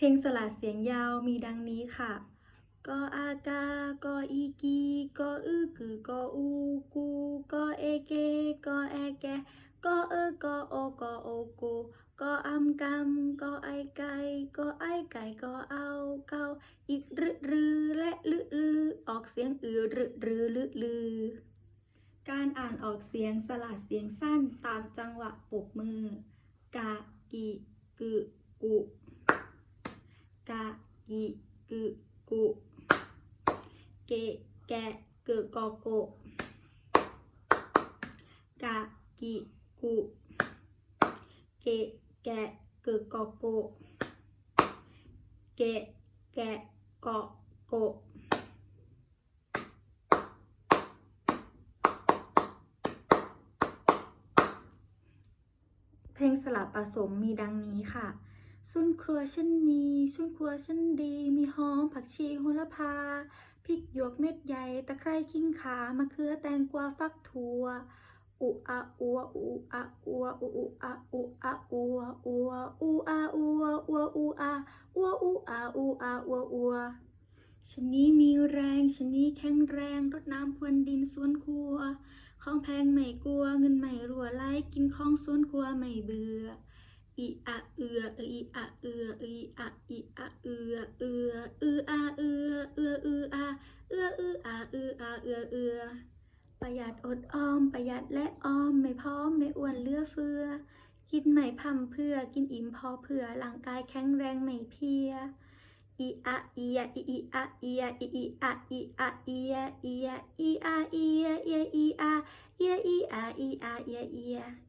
เพลงสลัดเสียงยาวมีดังนี้ค่ะก็อากาก็อีกีก็อือกือก็อูกูก็เอเกก็แอแกก็เออก็โอก็โอกูก็อำกำก็ไอไก่ก็ไอไก่ก็เอาเกาอีกรึรือและลึลือออกเสียงอือรึรือลึลือ การอ่านออกเสียงสลัดเสียงสั้นตามจังหวะปรบมือกะกิกึกุ กะกิกึกุเกแกกึกอโกกะกิกุเกแกกึกอโกเกแกะเกโกเพลงสลับผสมมีดังนี้ค่ะ สุนครัวฉันมีสุนครัวฉันดี มีหอมผักชีโหระพาพริกหยวกเม็ดใหญ่ตะไคร้ขิงขามะเขือแตงกวาฟักถั่วอุอะอัวอุอะอัวอุอุอะอุอะอัวอัวอูอาอัวอัวอูอาอัวอูอาอูอาอัวอัวฉันนี้มีแรงฉันนี้แข็งแรงรดน้ำพรวนดินสวนครัวของแพงไม่กลัวเงินไม่รั่วไหลกินของสวนครัวไม่เบื่อ อีอะเอือเอออีอะเอือเอออีอะอีอะเอือเอืออืออาเอือเอืออืออาเอืออืออาอืออาเอือเอือประหยัดอดออม ประหยัดและออมไม่พร้อมไม่อ้วนเลือเฟือ กินไม่พัมเพื่อกินอิ่มพอเผื่อร่างกายแข็งแรงไม่เพียอีอะอีอะอีอีอะอีอะอีอีอะอีอะอีอะอีอะอีอะอีอะอีอะอีอะอีอะอีอะอีอะอีอะอีอะ